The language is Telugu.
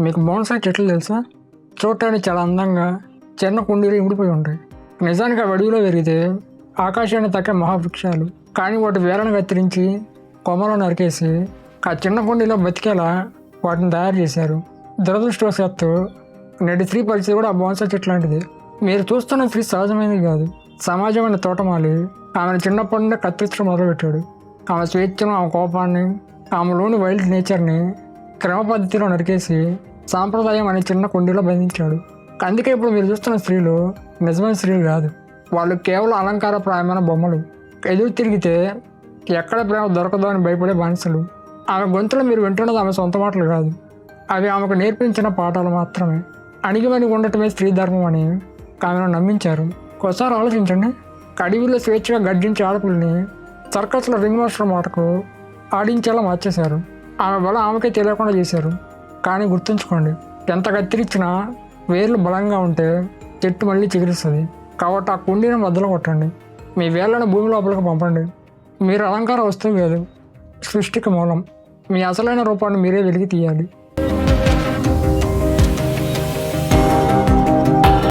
మీకు బోన్సాయి చెట్లు తెలుసా? చూడటానికి చాలా అందంగా చిన్న కుండీలు ఇమిడిపోయి ఉంటాయి. నిజానికి అవి అడవిలో పెరిగితే ఆకాశాన్ని తక్కే మహావృక్షాలు. కానీ వాటి వేలను కత్తిరించి కొమ్మలు నరికేసి ఆ చిన్న కుండీలో బతికేలా వాటిని తయారు చేశారు. దురదృష్టవశాత్తు నేటి స్త్రీ పరిస్థితి కూడా ఆ బోన్సాయి చెట్టు లాంటిది. మీరు చూస్తున్న స్త్రీ సహజమైనది కాదు. సమాజమైన తోటమాలి ఆమెను చిన్నప్పటి నుండి కత్తిరించడం మొదలుపెట్టాడు. ఆమె స్వేచ్ఛను ఆమె కోపాన్ని ఆమెలోని వైల్డ్ నేచర్ని క్రమ పద్ధతిలో నరికేసి సాంప్రదాయం అనే చిన్న కుండీలో బంధించాడు. అందుకే ఇప్పుడు మీరు చూస్తున్న స్త్రీలు నిజమైన స్త్రీలు కాదు. వాళ్ళు కేవలం అలంకారప్రాయమైన బొమ్మలు. ఎదురు తిరిగితే ఎక్కడ ప్రేమ దొరకదో అని భయపడే బానిసలు. ఆమె గొంతులో మీరు వింటున్నది ఆమె సొంత మాటలు కాదు. అవి ఆమెకు నేర్పించిన పాఠాలు మాత్రమే. అణిగిమణి ఉండటమే స్త్రీ ధర్మం అని ఆమెను నమ్మించారు. ఒకసారి ఆలోచించండి. కడివిలో స్వేచ్ఛగా గడ్డించే ఆడపిల్లని సర్కస్లో రింగ్ మాస్టర్ మాటకు ఆడించేలా మార్చేశారు. ఆమె బలం ఆమెకే తెలియకుండా చేశారు. కానీ గుర్తుంచుకోండి ఎంత కత్తిరించినా వేర్లు బలంగా ఉంటే చెట్టు మళ్ళీ చిగురిస్తుంది. కాబట్టి ఆ కుండీని బద్దలు కొట్టండి. మీ వేళ్ళను భూమి లోపలికి పంపండి. మీరు అలంకార వస్తువు కాదు సృష్టికి మూలం. మీ అసలైన రూపాన్ని మీరే వెలిగి తీయాలి.